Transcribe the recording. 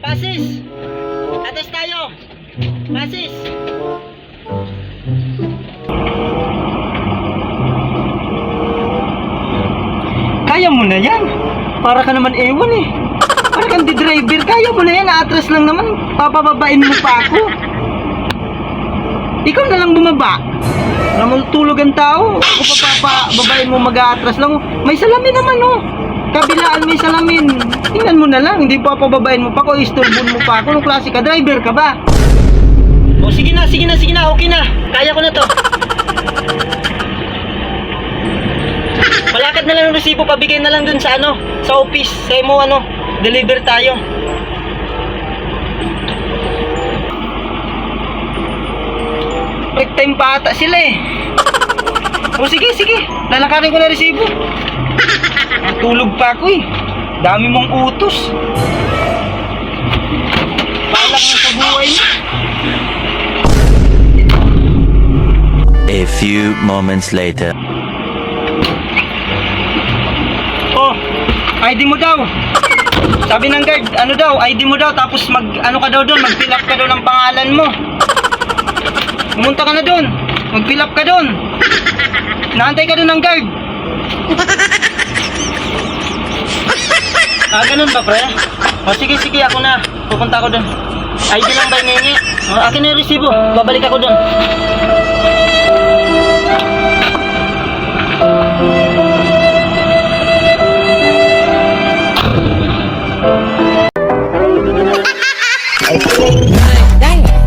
Pasis! Atas tayo! Pasis! Kaya mo na yan. Para ka naman ewan eh. Para kang di driver. Kaya mo na yan. Atras lang naman. Papababain mo pa ako. Ikaw na lang bumaba. Naman tulog ang tao. Ako pa papababain mo mag-atras lang. May salamin naman oh. Kabilaan may salamin. Tingnan mo na lang. Hindi pa pababain mo pa ako. Isturbon mo pa ako. Anong klase ka? Driver ka ba? O sige na, sige na, sige na. Okay na. Kaya ko na to. Malakad na lang ng resibo, pabigay na lang dun sa ano, sa office, sa mo ano, deliver tayo. Break time pa ata sila eh. O sige, sige, lalakarin ko na resibo. Tulog pa ako eh. Dami mong utos. Balak mo sa buhay mo. A few moments later. Oh, ID mo daw. Sabi ng guard, ano daw, ID mo daw, tapos mag, ano ka daw doon, mag-fill up ka daw ng pangalan mo. Pumunta ka na doon. Mag-fill up ka doon. Naantay ka doon ng guard. Ah, ganun ba, pre? O, sige, sige, ako na. Pupunta ako doon. ID lang ba yung hingi? O, ah, akin na yung resibo. Babalik ako doon. Dang!